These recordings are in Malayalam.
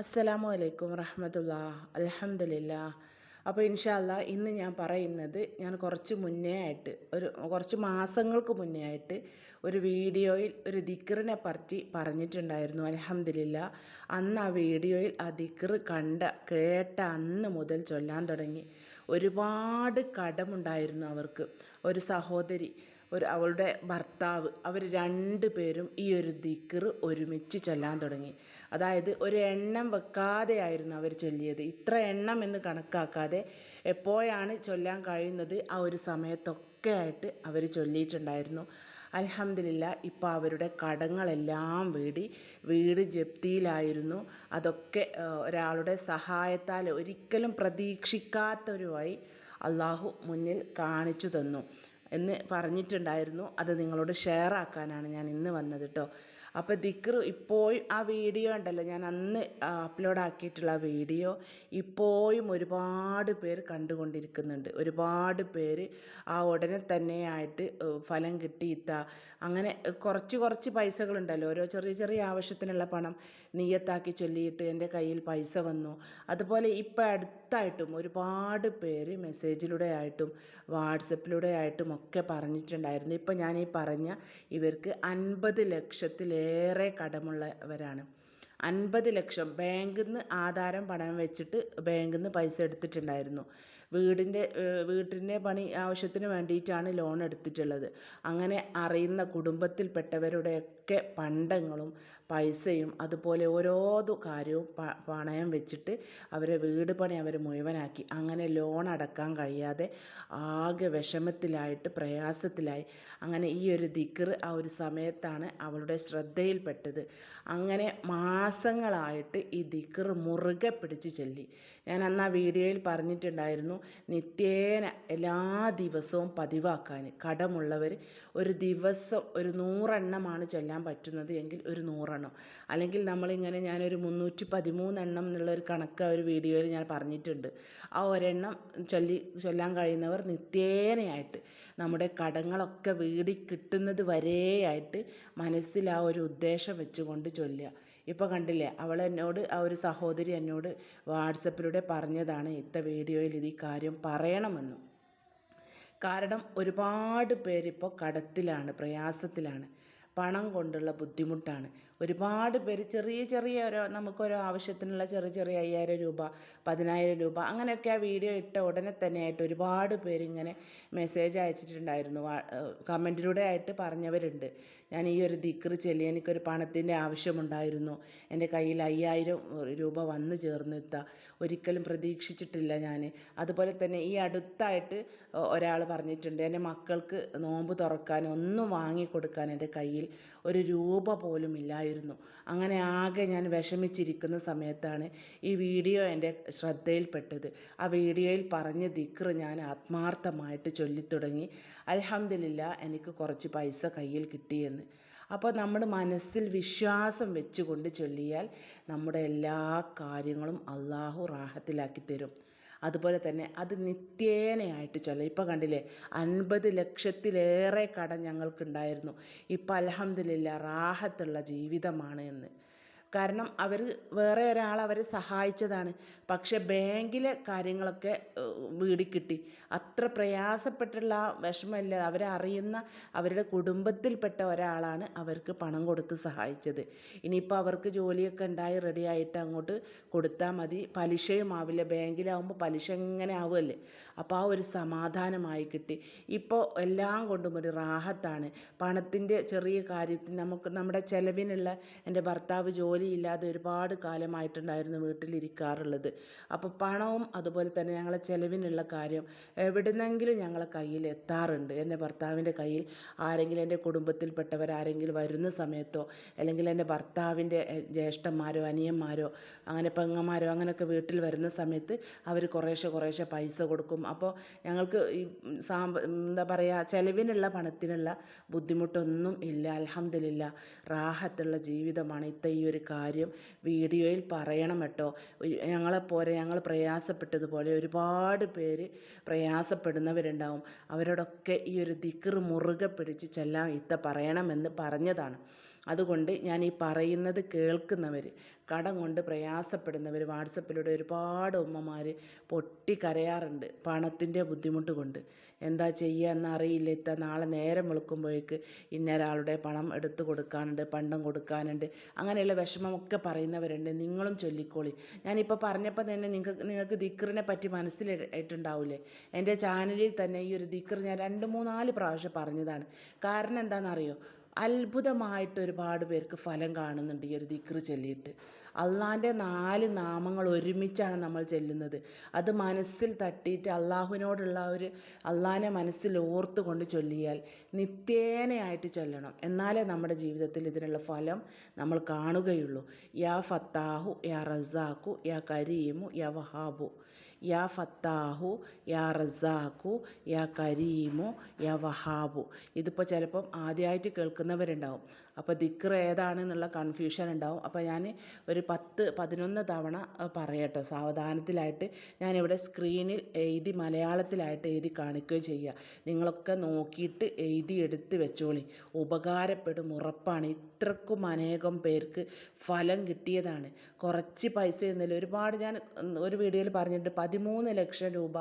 അസ്സലാമു അലൈക്കും വറഹമത്തുള്ള അലഹമില്ല അപ്പോൾ ഇൻഷാല്ല ഇന്ന് ഞാൻ പറയുന്നത് ഞാൻ കുറച്ച് മുന്നേ ആയിട്ട് ഒരു കുറച്ച് മാസങ്ങൾക്ക് മുന്നേ ആയിട്ട് ഒരു വീഡിയോയിൽ ഒരു ദിക്കറിനെ പറ്റി പറഞ്ഞിട്ടുണ്ടായിരുന്നു. അലഹമില്ല അന്ന് ആ വീഡിയോയിൽ ആ ദിക്കർ കണ്ട കേട്ട അന്ന് മുതൽ ചൊല്ലാൻ തുടങ്ങി. ഒരുപാട് കടമുണ്ടായിരുന്നു അവർക്ക്. ഒരു സഹോദരി ഒരു അവളുടെ ഭർത്താവ് അവർ രണ്ട് പേരും ഈ ഒരു ദിക്കറ് ഒരുമിച്ച് ചൊല്ലാൻ തുടങ്ങി. അതായത് ഒരു എണ്ണം വെക്കാതെയായിരുന്നു അവർ ചൊല്ലിയത്. ഇത്ര എണ്ണം എന്ന് കണക്കാക്കാതെ എപ്പോഴാണ് ചൊല്ലാൻ കഴിയുന്നത് ആ ഒരു സമയത്തൊക്കെ ആയിട്ട് അവർ ചൊല്ലിയിട്ടുണ്ടായിരുന്നു. അലഹമില്ല ഇപ്പോൾ അവരുടെ കടങ്ങളെല്ലാം വീടി വീട് ജപ്തിയിലായിരുന്നു. അതൊക്കെ ഒരാളുടെ സഹായത്താൽ ഒരിക്കലും പ്രതീക്ഷിക്കാത്ത ഒരു വഴി അള്ളാഹു മുന്നിൽ കാണിച്ചു തന്നു. എന്ന് പറഞ്ഞിട്ടുണ്ടായിരുന്നു. അത് നിങ്ങളോട് ഷെയർ ആക്കാനാണ് ഞാൻ ഇന്ന് വന്നത് കേട്ടോ അപ്പോൾ ദിക്ർ ഇപ്പോഴും ആ വീഡിയോ ഉണ്ടല്ലോ ഞാൻ അന്ന് അപ്ലോഡ് ആക്കിയിട്ടുള്ള ആ വീഡിയോ ഇപ്പോഴും ഒരുപാട് പേർ കണ്ടുകൊണ്ടിരിക്കുന്നുണ്ട്. ഒരുപാട് പേര് ആ ഉടനെ തന്നെ ആയിട്ട് ഫലം കിട്ടിയിത്ത അങ്ങനെ കുറച്ച് കുറച്ച് പൈസകളുണ്ടല്ലോ. ഓരോ ചെറിയ ചെറിയ ആവശ്യത്തിനുള്ള പണം നീയത്താക്കി ചൊല്ലിയിട്ട് എന്റെ കയ്യിൽ പൈസ വന്നു. അതുപോലെ ഇപ്പോൾ അടുത്തായിട്ടും ഒരുപാട് പേര് മെസ്സേജിലൂടെ ആയിട്ടും വാട്സപ്പിലൂടെ ആയിട്ടും ഒക്കെ പറഞ്ഞിട്ടുണ്ടായിരുന്നു. ഇപ്പോൾ ഞാൻ ഈ പറഞ്ഞ ഇവർക്ക് അൻപത് ലക്ഷത്തിലേറെ കടമുള്ളവരാണ്. അൻപത് ലക്ഷം ബാങ്കിൽ നിന്ന് ആധാരം പണം വെച്ചിട്ട് ബാങ്കിൽ നിന്ന് പൈസ എടുത്തിട്ടുണ്ടായിരുന്നു. വീടിന്റെ വീട്ടിന്റെ പണി ആവശ്യത്തിന് വേണ്ടിയിട്ടാണ് ലോൺ എടുത്തിട്ടുള്ളത്. അങ്ങനെ അറിയുന്ന കുടുംബത്തിൽപ്പെട്ടവരുടെയൊക്കെ പണ്ടങ്ങളും പൈസയും അതുപോലെ ഓരോ കാര്യവും പണയം വെച്ചിട്ട് അവരെ വീട് പണി അവർ മുഴുവനാക്കി. അങ്ങനെ ലോൺ അടക്കാൻ കഴിയാതെ ആകെ വിഷമത്തിലായിട്ട് പ്രയാസത്തിലായി. അങ്ങനെ ഈ ഒരു ദിക്കർ ആ ഒരു സമയത്താണ് അവളുടെ ശ്രദ്ധയിൽപ്പെട്ടത്. അങ്ങനെ മാസങ്ങളായിട്ട് ഈ ദിക്കർ മുറുകെ പിടിച്ച് ചൊല്ലി. ഞാൻ അന്ന് ആ വീഡിയോയിൽ പറഞ്ഞിട്ടുണ്ടായിരുന്നു നിത്യേന എല്ലാ ദിവസവും പതിവാക്കാൻ. കടമുള്ളവർ ഒരു ദിവസം ഒരു നൂറെണ്ണമാണ് ചൊല്ലാൻ പറ്റുന്നത് എങ്കിൽ ഒരു നൂറെണ്ണം. അല്ലെങ്കിൽ നമ്മളിങ്ങനെ ഞാനൊരു മുന്നൂറ്റി പതിമൂന്നെണ്ണം എന്നുള്ളൊരു കണക്ക് ഒരു വീഡിയോയിൽ ഞാൻ പറഞ്ഞിട്ടുണ്ട്. ആ ഒരെണ്ണം ചൊല്ലി ചൊല്ലാൻ കഴിയുന്നവർ നിത്യേനയായിട്ട് നമ്മുടെ കടങ്ങളൊക്കെ വീടി കിട്ടുന്നത് വരെയായിട്ട് മനസ്സിൽ ആ ഒരു ഉദ്ദേശം വെച്ചുകൊണ്ട് ചൊല്ലുക. ഇപ്പോൾ കണ്ടില്ലേ അവൾ എന്നോട് ആ ഒരു സഹോദരി എന്നോട് വാട്സപ്പിലൂടെ പറഞ്ഞതാണ് ഇത്ത വീഡിയോയിൽ ഇത് ഈ കാര്യം പറയണമെന്നും. കാരണം ഒരുപാട് പേരിപ്പോൾ കടത്തിലാണ് പ്രയാസത്തിലാണ്. പണം കൊണ്ടുള്ള ബുദ്ധിമുട്ടാണ്. ഒരുപാട് പേര് ചെറിയ ചെറിയ ഓരോ നമുക്കൊരോ ആവശ്യത്തിനുള്ള ചെറിയ ചെറിയ അയ്യായിരം രൂപ പതിനായിരം രൂപ അങ്ങനെയൊക്കെ ആ വീഡിയോ ഇട്ട ഉടനെ തന്നെയായിട്ട് ഒരുപാട് പേര് ഇങ്ങനെ മെസ്സേജ് അയച്ചിട്ടുണ്ടായിരുന്നു കമന്റിലൂടെ ആയിട്ട് പറഞ്ഞവരുണ്ട്. ഞാൻ ഈ ഒരു ദിക്റ് ചൊല്ലി എനിക്കൊരു പണത്തിന്റെ ആവശ്യമുണ്ടായിരുന്നു. എന്റെ കയ്യിൽ അയ്യായിരം രൂപ വന്നു ചേർന്നെത്ത. ഒരിക്കലും പ്രതീക്ഷിച്ചിട്ടില്ല ഞാൻ അതുപോലെ തന്നെ ഈ അടുത്തായിട്ട് ഒരാൾ പറഞ്ഞിട്ടുണ്ട് എന്റെ മക്കൾക്ക് നോമ്പ് തുറക്കാൻ ഒന്നും വാങ്ങിക്കൊടുക്കാൻ എന്റെ കയ്യിൽ ഒരു രൂപ പോലും ഇല്ലായിരുന്നു. അങ്ങനെ ആകെ ഞാൻ വിഷമിച്ചിരിക്കുന്ന സമയത്താണ് ഈ വീഡിയോ എന്റെ ശ്രദ്ധയിൽപ്പെട്ടത്. ആ വീഡിയോയിൽ പറഞ്ഞ ദിക്ർ ഞാൻ ആത്മാർത്ഥമായിട്ട് ചൊല്ലിത്തുടങ്ങി അലഹമ്മദില്ല എനിക്ക് കുറച്ച് പൈസ കയ്യിൽ കിട്ടിയെന്ന്. അപ്പോൾ നമ്മൾ മനസ്സിൽ വിശ്വാസം വെച്ചുകൊണ്ട് ചൊല്ലിയാൽ നമ്മുടെ എല്ലാ കാര്യങ്ങളും അള്ളാഹു റാഹത്തിലാക്കി തരും. അതുപോലെ തന്നെ അത് നിത്യേനയായിട്ട് ചൊല്ലാം. ഇപ്പോൾ കണ്ടില്ലേ അൻപത് ലക്ഷത്തിലേറെ കടം ഞങ്ങൾക്കുണ്ടായിരുന്നു. ഇപ്പം അലഹമ്മദില്ല റാഹത്തുള്ള ജീവിതമാണ് എന്ന്. കാരണം അവർ വേറെ ഒരാൾ അവരെ സഹായിച്ചതാണ്. പക്ഷേ ബാങ്കിലെ കാര്യങ്ങളൊക്കെ വീടി കിട്ടി. അത്ര പ്രയാസപ്പെട്ടുള്ള ആ വിഷമമില്ല അവരെ അറിയുന്ന അവരുടെ കുടുംബത്തിൽപ്പെട്ട ഒരാളാണ് അവർക്ക് പണം കൊടുത്ത് സഹായിച്ചത്. ഇനിയിപ്പോൾ അവർക്ക് ജോലിയൊക്കെ ഉണ്ടായി റെഡി ആയിട്ട് അങ്ങോട്ട് കൊടുത്താൽ മതി. പലിശയും ആവില്ല. ബാങ്കിലാവുമ്പോൾ പലിശ ഇങ്ങനെ ആവുമല്ലേ? അപ്പോൾ ആ ഒരു സമാധാനമായി കിട്ടി. ഇപ്പോൾ എല്ലാം കൊണ്ടും ഒരു റാഹത്താണ്. പണത്തിന്റെ ചെറിയ കാര്യത്തിൽ നമുക്ക് നമ്മുടെ ചിലവിനുള്ള എന്റെ ഭർത്താവ് ജോലി ജോലിയില്ലാതെ ഒരുപാട് കാലമായിട്ടുണ്ടായിരുന്നു വീട്ടിലിരിക്കാറുള്ളത്. അപ്പോൾ പണവും അതുപോലെ തന്നെ ഞങ്ങളെ ചിലവിനുള്ള കാര്യം എവിടുന്നെങ്കിലും ഞങ്ങളെ കയ്യിൽ എത്താറുണ്ട്. എന്റെ ഭർത്താവിന്റെ കയ്യിൽ ആരെങ്കിലും എന്റെ കുടുംബത്തിൽപ്പെട്ടവർ ആരെങ്കിലും വരുന്ന സമയത്തോ അല്ലെങ്കിൽ എന്റെ ഭർത്താവിന്റെ ജ്യേഷ്ഠന്മാരോ അനിയന്മാരോ അങ്ങനെ പെങ്ങന്മാരോ അങ്ങനെയൊക്കെ വീട്ടിൽ വരുന്ന സമയത്ത് അവർ കുറേശ്ശെ കുറേശ്ശെ പൈസ കൊടുക്കും. അപ്പോൾ ഞങ്ങൾക്ക് ഈ സാമ്പ എന്താ പറയുക ചിലവിനുള്ള പണത്തിനുള്ള ബുദ്ധിമുട്ടൊന്നും ഇല്ല. അലഹമില്ല റാഹത്തുള്ള ജീവിതമാണ് ഇത്ത ഈ ഒരു കാര്യം വീഡിയോയിൽ പറയണം കേട്ടോ. ഞങ്ങളെപ്പോലെ ഞങ്ങൾ പ്രയാസപ്പെട്ടതുപോലെ ഒരുപാട് പേര് പ്രയാസപ്പെടുന്നവരുണ്ടാവും. അവരോടൊക്കെ ഈ ഒരു ദിക്ർ മുറുകെ പിടിച്ച് ചെല്ലാം ഇത്ത പറയണമെന്ന് പറഞ്ഞതാണ്. അതുകൊണ്ട് ഞാൻ ഈ പറയുന്നത് കേൾക്കുന്നവർ കടം കൊണ്ട് പ്രയാസപ്പെടുന്നവർ വാട്സപ്പിലൂടെ ഒരുപാട് ഉമ്മമാർ പൊട്ടി കരയാറുണ്ട് പണത്തിന്റെ ബുദ്ധിമുട്ട് കൊണ്ട്. എന്താ ചെയ്യുക എന്നറിയില്ല. ഇത്ത നാളെ നേരം വെളുക്കുമ്പോഴേക്ക് ഇന്നൊരാളുടെ പണം എടുത്തു കൊടുക്കാനുണ്ട് പണ്ടം കൊടുക്കാനുണ്ട്. അങ്ങനെയുള്ള വിഷമമൊക്കെ പറയുന്നവരുണ്ട്. നിങ്ങളും ചൊല്ലിക്കോളി. ഞാനിപ്പോൾ പറഞ്ഞപ്പോൾ തന്നെ നിങ്ങൾക്ക് നിങ്ങൾക്ക് ദിക്റിനെ പറ്റി മനസ്സിലായിട്ടുണ്ടാവില്ലേ എന്റെ ചാനലിൽ തന്നെ ഈ ഒരു ദിക്ർ ഞാൻ രണ്ട് മൂന്നാൽ പ്രാവശ്യം പറഞ്ഞതാണ്. കാരണം എന്താണെന്നറിയോ? അത്ഭുതമായിട്ട് ഒരുപാട് പേർക്ക് ഫലം കാണുന്നുണ്ട് ഈ ഒരു ദിക്ർ ചൊല്ലിയിട്ട്. അള്ളാന്റെ നാല് നാമങ്ങൾ ഒരുമിച്ചാണ് നമ്മൾ ചെല്ലുന്നത്. അത് മനസ്സിൽ തട്ടിയിട്ട് അള്ളാഹുവിനോടുള്ള ഒരു അള്ളാഹിനെ മനസ്സിൽ ഓർത്തു കൊണ്ട് ചൊല്ലിയാൽ നിത്യേനയായിട്ട് ചൊല്ലണം. എന്നാലേ നമ്മുടെ ജീവിതത്തിൽ ഇതിനുള്ള ഫലം നമ്മൾ കാണുകയുള്ളൂ. യാ ഫത്താഹു യാ റസാഖു യാ കരീമു യാ വഹാബു. യാ ഫത്താഹു യാ റസാഖു യാ കരീമു യാ വഹാബു. ഇതിപ്പോൾ ചിലപ്പം ആദ്യമായിട്ട് കേൾക്കുന്നവരുണ്ടാവും. അപ്പോൾ ദിക്ർ ഏതാണെന്നുള്ള കൺഫ്യൂഷൻ ഉണ്ടാവും. അപ്പോൾ ഞാൻ ഒരു പത്ത് പതിനൊന്ന് തവണ പറയട്ടോ. സാവധാനത്തിലായിട്ട് ഞാനിവിടെ സ്ക്രീനിൽ എഴുതി മലയാളത്തിലായിട്ട് എഴുതി കാണിക്കുകയും ചെയ്യുക നിങ്ങളൊക്കെ നോക്കിയിട്ട് എഴുതി എടുത്ത് വെച്ചോളി. ഉപകാരപ്പെടും ഉറപ്പാണ്. ഇത്രക്കും അനേകം പേർക്ക് ഫലം കിട്ടിയതാണ്. കുറച്ച് പൈസ ഒന്നുമില്ല. ഒരുപാട് ഞാൻ ഒരു വീഡിയോയിൽ പറഞ്ഞിട്ട് പതിമൂന്ന് ലക്ഷം രൂപ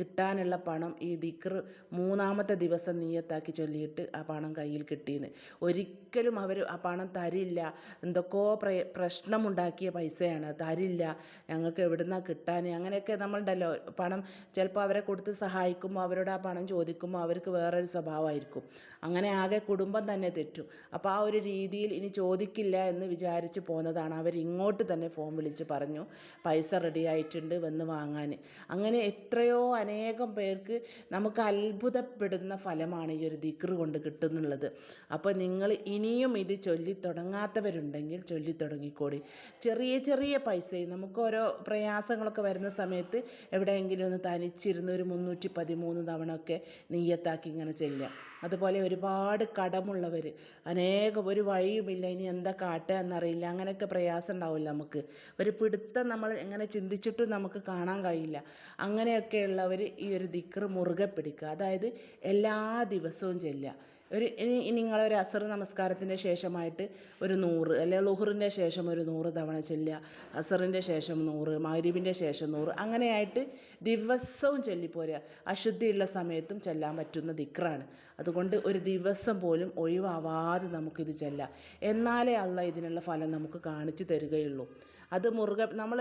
കിട്ടാനുള്ള പണം ഈ ദിക്ർ മൂന്നാമത്തെ ദിവസം നീയത്താക്കി ചൊല്ലിയിട്ട് ആ പണം കയ്യിൽ കിട്ടിയെന്ന് ഒരിക്കലും അവർ ആ പണം തരില്ല. എന്തൊക്കെയോ പ്ര പ്രശ്നമുണ്ടാക്കിയ പൈസയാണ്. തരില്ല. ഞങ്ങൾക്ക് എവിടുന്നാണ് കിട്ടാൻ അങ്ങനെയൊക്കെ നമ്മളുണ്ടല്ലോ. പണം ചിലപ്പോൾ അവരെ കൊടുത്ത് സഹായിക്കുമ്പോൾ അവരോട് ആ പണം ചോദിക്കുമ്പോൾ അവർക്ക് വേറൊരു സ്വഭാവമായിരിക്കും. അങ്ങനെ ആകെ കുടുംബം തന്നെ തെറ്റും. അപ്പോൾ ആ ഒരു രീതിയിൽ ഇനി ചോദിക്കില്ല എന്ന് വിചാരിച്ച് പോന്നതാണ് അവർ ഇങ്ങോട്ട് തന്നെ ഫോൺ വിളിച്ച് പറഞ്ഞു പൈസ റെഡി ആയിട്ടുണ്ട് വന്ന് വാങ്ങാൻ. അങ്ങനെ എത്രയോ അനേകം പേർക്ക് നമുക്ക് അത്ഭുതപ്പെടുന്ന ഫലമാണ് ഈ ഒരു ദിക്റ് കൊണ്ട് കിട്ടുന്നുള്ളത്. അപ്പോൾ നിങ്ങൾ ഇനിയും ഇത് ചൊല്ലി തുടങ്ങാത്തവരുണ്ടെങ്കിൽ ചൊല്ലി തുടങ്ങിക്കോടി ചെറിയ ചെറിയ പൈസയും നമുക്ക് ഓരോ പ്രയാസങ്ങളൊക്കെ വരുന്ന സമയത്ത് എവിടെയെങ്കിലും ഒന്ന് തനിച്ചിരുന്ന് ഒരു മുന്നൂറ്റി പതിമൂന്ന് തവണ ഒക്കെ നീയത്താക്കി ഇങ്ങനെ ചെല്ലുക. അതുപോലെ ഒരുപാട് കടമുള്ളവർ. അനേകം ഒരു വഴിയുമില്ല ഇനി എന്താ കാട്ടുക എന്നറിയില്ല. അങ്ങനെയൊക്കെ പ്രയാസം ഉണ്ടാവില്ല നമുക്ക്. ഒരു പിടുത്തം നമ്മൾ എങ്ങനെ ചിന്തിച്ചിട്ടും നമുക്ക് കാണാൻ കഴിയില്ല. അങ്ങനെയൊക്കെയുള്ളവർ ഈ ഒരു ദിക്ർ മുറുകെ പിടിക്കുക. അതായത് എല്ലാ ദിവസവും ചെല്ലുക. ഒരു ഇനി നിങ്ങളൊരു അസർ നമസ്കാരത്തിന്റെ ശേഷമായിട്ട് ഒരു നൂറ് അല്ലെങ്കിൽ ലുഹറിന്റെ ശേഷം ഒരു നൂറ് തവണ ചെല്ലുക. അസറിന്റെ ശേഷം നൂറ് മഗ്രിബിന്റെ ശേഷം നൂറ് അങ്ങനെയായിട്ട് ദിവസവും ചൊല്ലിപ്പോരുക. അശുദ്ധിയുള്ള സമയത്തും ചെല്ലാൻ പറ്റുന്ന ദിക്റാണ്. അതുകൊണ്ട് ഒരു ദിവസം പോലും ഒഴിവാവാതെ നമുക്കിത് ചെല്ലാം എന്നാലേ അല്ല ഇതിനുള്ള ഫലം നമുക്ക് കാണിച്ചു തരികയുള്ളൂ. അത് മുറുകെ നമ്മൾ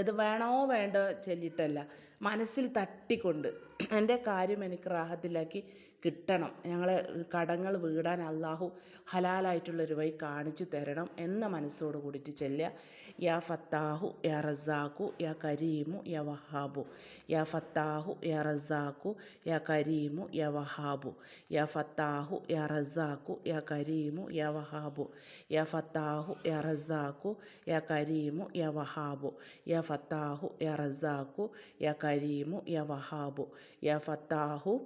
ഇത് വേണോ വേണ്ടോ ചൊല്ലിയിട്ടല്ല മനസ്സിൽ തട്ടിക്കൊണ്ട് എന്റെ കാര്യം എനിക്ക് റാഹത്തിലാക്കി കിട്ടണം. ഞങ്ങളെ കടങ്ങൾ വീടാൻ അള്ളാഹു ഹലാലായിട്ടുള്ളൊരു വഴി കാണിച്ചു തരണം എന്ന മനസ്സോട് കൂടിയിട്ട് ചെല്ലുക. യാ ഫത്താഹു യാ റസാഖു യാ കരീമു യാ വഹാബു. യാ ഫത്താഹു യാ റസാഖു യാ കരീമു യാ വഹാബു. യാ ഫത്താഹു യാ റസാഖു യാ കരീമു യാ വഹാബു. യാ ഫത്താഹു യാ റസാഖു യാ കരീമു യാ വഹാബു. യാ ഫത്താഹു യാ റസാഖു യാ കരീമു യാ വഹാബു. യാ ഫത്താഹു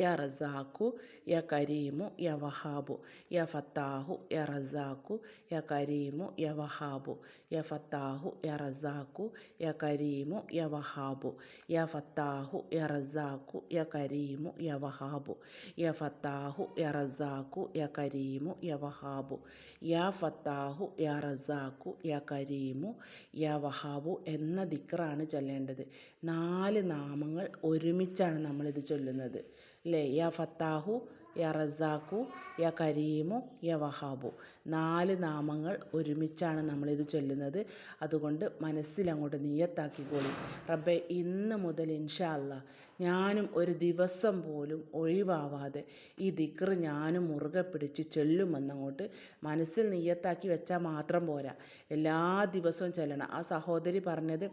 യാ റസാഖു യാ കരീമു യാ വഹാബു യാ ഫത്താഹു യാ റസാഖു യാ കരീമു യാ വഹാബു യാ ഫത്താഹു യാ റസാഖു യാ കരീമു യാ വഹാബു യാ ഫത്താഹു യാ റസാഖു യാ കരീമു യാ വഹാബു യാ ഫത്താഹു യാ റസാഖു യാ കരീമു യാ വഹാബു യാ ഫത്താഹു യാ റസാഖു യാ കരീമു യാ വഹാബു എന്ന ദിക്റാണ് ചൊല്ലേണ്ടത്. നാല് നാമങ്ങൾ ഒരുമിച്ചാണ് നമ്മളിത് ചൊല്ലുന്നത്. അല്ലേ യാ ഫത്താഹു യാ റസാഖു യാ കരീമു യാ വഹാബു. നാല് നാമങ്ങൾ ഒരുമിച്ചാണ് നമ്മളിത് ചൊല്ലുന്നത്. അതുകൊണ്ട് മനസ്സിലങ്ങോട്ട് നീയത്താക്കിക്കോളി റബ്ബെ ഇന്ന് മുതൽ ഇൻഷാ അല്ലാ ഞാനും ഒരു ദിവസം പോലും ഒഴിവാവാതെ ഈ ദിക്ർ ഞാനും മുറുകെ പിടിച്ച് ചൊല്ലുമെന്നങ്ങോട്ട് മനസ്സിൽ നീയത്താക്കി വെച്ചാൽ മാത്രം പോരാ. എല്ലാ ദിവസവും ചൊല്ലണം. ആ സഹോദരി പറഞ്ഞത്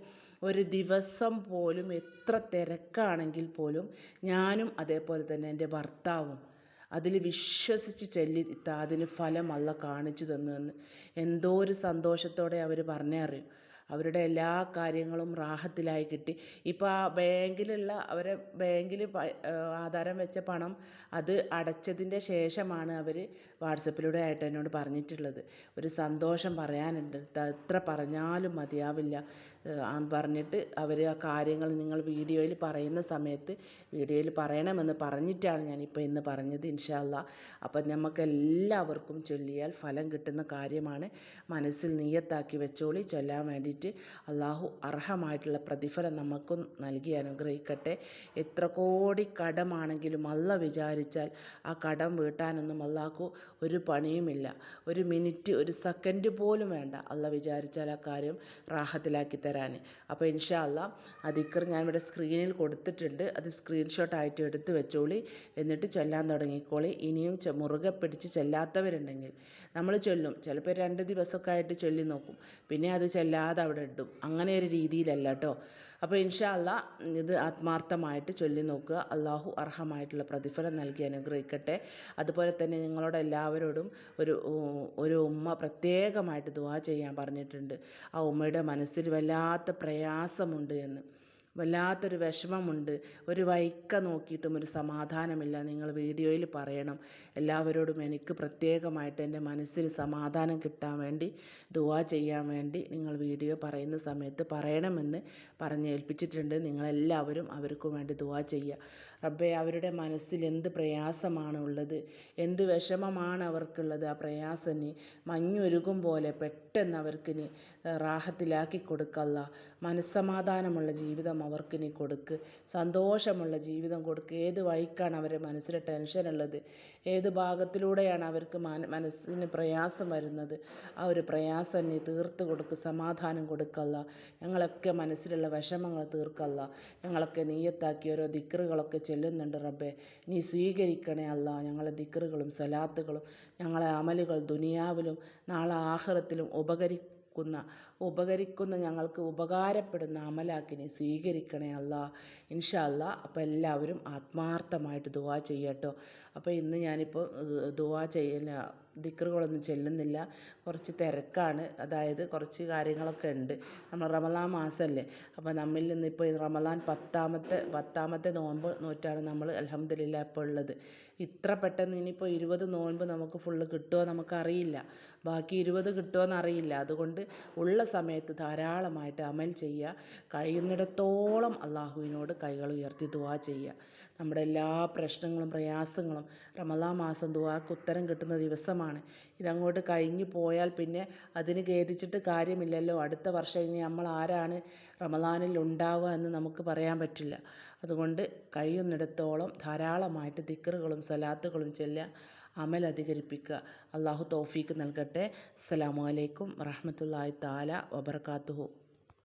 ഒരു ദിവസം പോലും എത്ര തിരക്കാണെങ്കിൽ പോലും ഞാനും അതേപോലെ തന്നെ എന്റെ ഭർത്താവും അതിൽ വിശ്വസിച്ച് ചെല്ലി അതിന് ഫലം അല്ല കാണിച്ചു തന്നു എന്ന് എന്തോ ഒരു സന്തോഷത്തോടെ അവർ പറഞ്ഞേ അറിയും. അവരുടെ എല്ലാ കാര്യങ്ങളും റാഹത്തിലായി കിട്ടി. ഇപ്പോൾ ആ ബാങ്കിലുള്ള അവരെ ബാങ്കിൽ ആധാരം വെച്ച പണം അത് അടച്ചതിന്റെ ശേഷമാണ് അവർ വാട്സപ്പിലൂടെ ആയിട്ട് എന്നോട് പറഞ്ഞിട്ടുള്ളത്. ഒരു സന്തോഷം പറയാനുണ്ട്. എത്ര പറഞ്ഞാലും മതിയാവില്ല. പറഞ്ഞിട്ട് അവർ ആ കാര്യങ്ങൾ നിങ്ങൾ വീഡിയോയിൽ പറയുന്ന സമയത്ത് വീഡിയോയിൽ പറയണമെന്ന് പറഞ്ഞിട്ടാണ് ഞാനിപ്പോൾ ഇന്ന് പറഞ്ഞത് ഇൻഷാല്ല അപ്പം നമുക്ക് എല്ലാവർക്കും ചൊല്ലിയാൽ ഫലം കിട്ടുന്ന കാര്യമാണ് മനസ്സിൽ നീയത്താക്കി വെച്ചോളി ചൊല്ലാൻ വേണ്ടിയിട്ട് അള്ളാഹു അർഹമായിട്ടുള്ള പ്രതിഫലം നമുക്കും നൽകി അനുഗ്രഹിക്കട്ടെ. എത്ര കോടി കടമാണെങ്കിലും അല്ല വിചാരിച്ചാൽ ആ കടം വീട്ടാനൊന്നും അള്ളാഹു ഒരു പണിയുമില്ല. ഒരു മിനിറ്റ് ഒരു സെക്കൻഡ് പോലും വേണ്ട. അല്ല വിചാരിച്ചാൽ ആ കാര്യം റാഹത്തിലാക്കി തരാൻ അപ്പോൾ ഇൻഷാല്ല അതിക്കർ ദിക്കർ ഞാനിവിടെ സ്ക്രീനിൽ കൊടുത്തിട്ടുണ്ട്. അത് സ്ക്രീൻഷോട്ട് ആയിട്ട് എടുത്ത് വെച്ചോളി. എന്നിട്ട് ചൊല്ലാൻ തുടങ്ങിക്കോളി. ഇനിയും മുറുകെ പിടിച്ച് ചെല്ലാത്തവരുണ്ടെങ്കിൽ നമ്മൾ ചൊല്ലും. ചിലപ്പോൾ രണ്ട് ദിവസമൊക്കെ ആയിട്ട് ചൊല്ലി നോക്കും. പിന്നെ അത് ചെല്ലാതെ അവിടെ ഇടും. അങ്ങനെ ഒരു രീതിയിലല്ല കേട്ടോ അപ്പോൾ ഇൻഷാല്ല ഇത് ആത്മാർത്ഥമായിട്ട് ചൊല്ലി നോക്കുക. അള്ളാഹു അർഹമായിട്ടുള്ള പ്രതിഫലം നൽകി അനുഗ്രഹിക്കട്ടെ. അതുപോലെ തന്നെ നിങ്ങളോട് എല്ലാവരോടും ഒരു ഒരു ഉമ്മ പ്രത്യേകമായിട്ട് ദുവാ ചെയ്യാൻ പറഞ്ഞിട്ടുണ്ട്. ആ ഉമ്മയുടെ മനസ്സിൽ വല്ലാത്ത പ്രയാസമുണ്ട് എന്ന്. വല്ലാത്തൊരു വിഷമമുണ്ട്. ഒരു വൈക്ക നോക്കിയിട്ടും ഒരു സമാധാനമില്ല. നിങ്ങൾ വീഡിയോയിൽ പറയണം. എല്ലാവരോടും എനിക്ക് പ്രത്യേകമായിട്ട് എന്റെ മനസ്സിൽ സമാധാനം കിട്ടാൻ വേണ്ടി ദുവാ ചെയ്യാൻ വേണ്ടി നിങ്ങൾ വീഡിയോ പറയുന്ന സമയത്ത് പറയണമെന്ന് പറഞ്ഞേൽപ്പിച്ചിട്ടുണ്ട്. നിങ്ങളെല്ലാവരും അവർക്ക് വേണ്ടി ദുവാ ചെയ്യുക. റബ്ബെ അവരുടെ മനസ്സിൽ എന്ത് പ്രയാസമാണ് ഉള്ളത് എന്ത് വിഷമമാണ് അവർക്കുള്ളത് ആ പ്രയാസന് മഞ്ഞൊരുകും പോലെ പെട്ടെന്ന് അവർക്കിനി റാഹത്തിലാക്കി കൊടുക്കല്ല. മനസ്സമാധാനമുള്ള ജീവിതം അവർക്കിനി കൊടുക്ക്. സന്തോഷമുള്ള ജീവിതം കൊടുക്ക്. ഏത് വഴിക്കാണ് അവരുടെ മനസ്സിൽ ടെൻഷനുള്ളത്? ഏത് ഭാഗത്തിലൂടെയാണ് അവർക്ക് മനസ്സിന് പ്രയാസം വരുന്നത്? ആ ഒരു പ്രയാസം നീ തീർത്ത് കൊടുക്ക് സമാധാനം കൊടുക്കല്ല. ഞങ്ങളൊക്കെ മനസ്സിലുള്ള വിഷമങ്ങൾ തീർക്കല്ല. ഞങ്ങളൊക്കെ നീയത്താക്കി ഓരോ ദിക്റുകളൊക്കെ ചെല്ലുന്നുണ്ട് റബ്ബെ. നീ സ്വീകരിക്കണേ അല്ല. ഞങ്ങളെ ദിക്റുകളും സലാത്തുകളും ഞങ്ങളെ അമലുകൾ ദുനിയാവിലും നാളെ ആഹ്റത്തിലും ഉപകരിക്കുന്ന ഉപകരിക്കുന്ന ഞങ്ങൾക്ക് ഉപകാരപ്പെടുന്ന അമലാക്കിനെ സ്വീകരിക്കണേ അല്ല ഇൻഷാ അല്ല അപ്പോൾ എല്ലാവരും ആത്മാർത്ഥമായിട്ട് ദുവാ ചെയ്യട്ടോ. അപ്പോൾ ഇന്ന് ഞാനിപ്പോൾ ദുവാ ചെയ്യുന്ന ദിക്റുകളൊന്നും ചെല്ലുന്നില്ല. കുറച്ച് തിരക്കാണ്. അതായത് കുറച്ച് കാര്യങ്ങളൊക്കെ ഉണ്ട്. നമ്മൾ റമദാൻ മാസമല്ലേ അപ്പോൾ നമ്മിൽ നിന്ന് ഇപ്പോൾ റമദാൻ പത്താമത്തെ പത്താമത്തെ നോമ്പ് നോറ്റാണ് നമ്മൾ അലഹമ്മദില്ല ഇപ്പോൾ ഉള്ളത്. ഇത്ര പെട്ടെന്ന് ഇനിയിപ്പോൾ ഇരുപത് നോൻപ് നമുക്ക് ഫുള്ള് കിട്ടുമോ നമുക്കറിയില്ല. ബാക്കി ഇരുപത് കിട്ടുമോ എന്നറിയില്ല അതുകൊണ്ട് ഉള്ള സമയത്ത് ധാരാളമായിട്ട് അമൽ ചെയ്യുക. കഴിയുന്നിടത്തോളം അള്ളാഹുവിനോട് കൈകൾ ഉയർത്തി ദുവാ ചെയ്യുക. നമ്മുടെ എല്ലാ പ്രശ്നങ്ങളും പ്രയാസങ്ങളും റമദാൻ മാസം ദുവാക്ക് ഉത്തരം കിട്ടുന്ന ദിവസമാണ്. ഇതങ്ങോട്ട് കഴിഞ്ഞു പോയാൽ പിന്നെ അതിന് ഖേദിച്ചിട്ട് കാര്യമില്ലല്ലോ. അടുത്ത വർഷം ഇനി നമ്മൾ ആരാണ് റമദാനിൽ ഉണ്ടാവുക എന്ന് നമുക്ക് പറയാൻ പറ്റില്ല. അതുകൊണ്ട് കഴിയുന്നിടത്തോളം ധാരാളമായിട്ട് ദിക്കറുകളും സലാത്തുകളും ചെല്ലുക അമൽ അധികരിപ്പിക്കുക. അള്ളാഹു തോഫീക്ക് നൽകട്ടെ. അസ്സലാമു അലൈക്കും വറഹമത്തല്ലാഹി താല വബർക്കാത്തുഹു